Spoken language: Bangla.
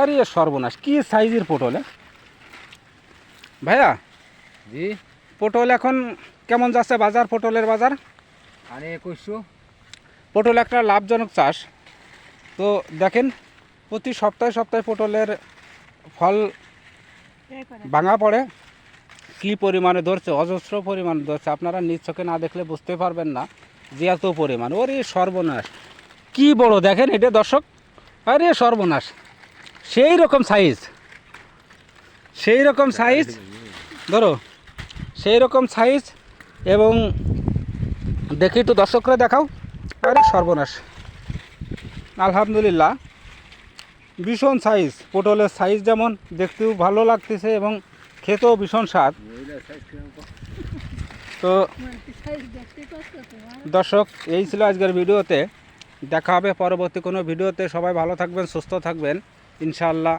আরে সর্বনাশ কি সাইজের পটল ভাইয়া জি? পটল এখন কেমন যাচ্ছে বাজার পটলের বাজার? আরে একুশশো। পটল একটা লাভজনক চাষ। তো দেখেন প্রতি সপ্তাহে সপ্তাহে পটলের ফল ভাঙা পড়ে। কী পরিমাণে ধরছে অজস্র পরিমাণে ধরছে। আপনারা নিজ চোখে না দেখলে বুঝতে পারবেন না যে এত পরিমাণ। ওরে সর্বনাশ কি বড় দেখেন এটা দর্শক। আরে সর্বনাশ। সেই রকম সাইজ সেই রকম সাইজ ধরো, সেই রকম সাইজ এবং দেখি তো দর্শকরা দেখাও। আরে সর্বনাশ। আলহামদুলিল্লাহ, ভীষণ সাইজ পটলের সাইজ যেমন, দেখতেও ভালো লাগতেছে এবং খেতেও ভীষণ স্বাদ। তো দর্শক, এই ছিল আজকের ভিডিওতে। দেখা হবে পরবর্তী কোনো ভিডিওতে। সবাই ভালো থাকবেন, সুস্থ থাকবেন। ইনশাআল্লাহ।